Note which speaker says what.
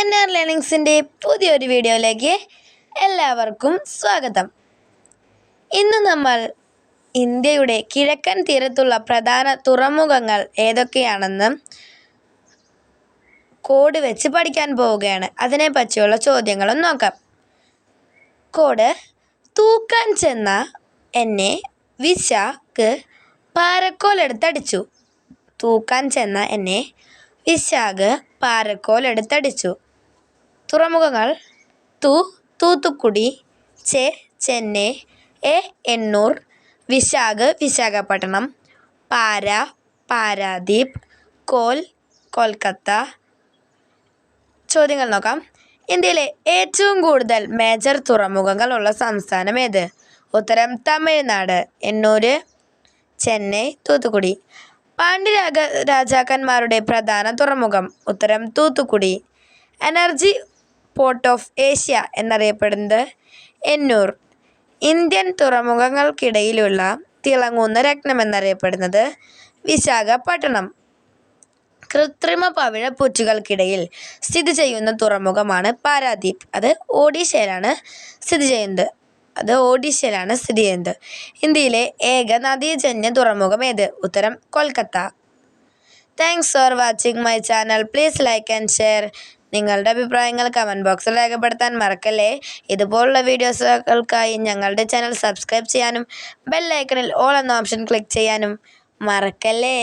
Speaker 1: N R ലേണിങ്സിൻ്റെ പുതിയൊരു വീഡിയോയിലേക്ക് എല്ലാവർക്കും സ്വാഗതം ഇന്ന് നമ്മൾ ഇന്ത്യയുടെ കിഴക്കൻ തീരത്തുള്ള പ്രധാന തുറമുഖങ്ങൾ ഏതൊക്കെയാണെന്ന് കോഡ് വെച്ച് പഠിക്കാൻ പോവുകയാണ് അതിനെപ്പറ്റിയുള്ള ചോദ്യങ്ങളും നോക്കാം കോഡ് തൂക്കാൻ ചെന്ന എന്നെ വിശാക്ക് പാരക്കോലെടുത്തടിച്ചു തൂക്കാൻ ചെന്ന എന്നെ വിശാഖ് പാരക്കോലെടുത്തടിച്ചു തുറമുഖങ്ങൾ തു തൂത്തുക്കുടി ചെ ചെന്നൈ എ എന്നൂർ വിശാഖ് വിശാഖപട്ടണം പാര പാരാദീപ് കോൽ കൊൽക്കത്ത ചോദ്യങ്ങൾ നോക്കാം ഇന്ത്യയിലെ ഏറ്റവും കൂടുതൽ മേജർ തുറമുഖങ്ങൾ ഉള്ള സംസ്ഥാനം ഏത് ഉത്തരം തമിഴ്നാട് എണ്ണൂര് ചെന്നൈ തൂത്തുക്കുടി പാണ്ഡ്യരാജ രാജാക്കന്മാരുടെ പ്രധാന തുറമുഖം ഉത്തരം Thoothukudi energy port of Asia എന്നറിയപ്പെടുന്നത് എന്നൂർ ഇന്ത്യൻ തുറമുഖങ്ങൾക്കിടയിലുള്ള തിളങ്ങുന്ന രത്നമെന്നറിയപ്പെടുന്നത് വിശാഖപട്ടണം കൃത്രിമ പവിഴപ്പുറ്റുകൾക്കിടയിൽ സ്ഥിതി ചെയ്യുന്ന തുറമുഖമാണ് പാരാദ്വീപ് അത് ഒഡീഷയിലാണ് സ്ഥിതി ചെയ്യുന്നത് അത് ഒഡീഷയിലാണ് സ്ഥിതി ചെയ്യുന്നത് ഇന്ത്യയിലെ ഏക നദീജന്യ തുറമുഖം ഏത് ഉത്തരം Kolkata thanks for watching my channel please like and share നിങ്ങളുടെ അഭിപ്രായങ്ങൾ കമൻറ്റ് ബോക്സിൽ രേഖപ്പെടുത്താൻ മറക്കല്ലേ ഇതുപോലുള്ള വീഡിയോസുകൾക്കായി ഞങ്ങളുടെ ചാനൽ സബ്സ്ക്രൈബ് ചെയ്യാനും ബെല്ലൈക്കണിൽ ഓൾ എന്ന ഓപ്ഷൻ ക്ലിക്ക് ചെയ്യാനും മറക്കല്ലേ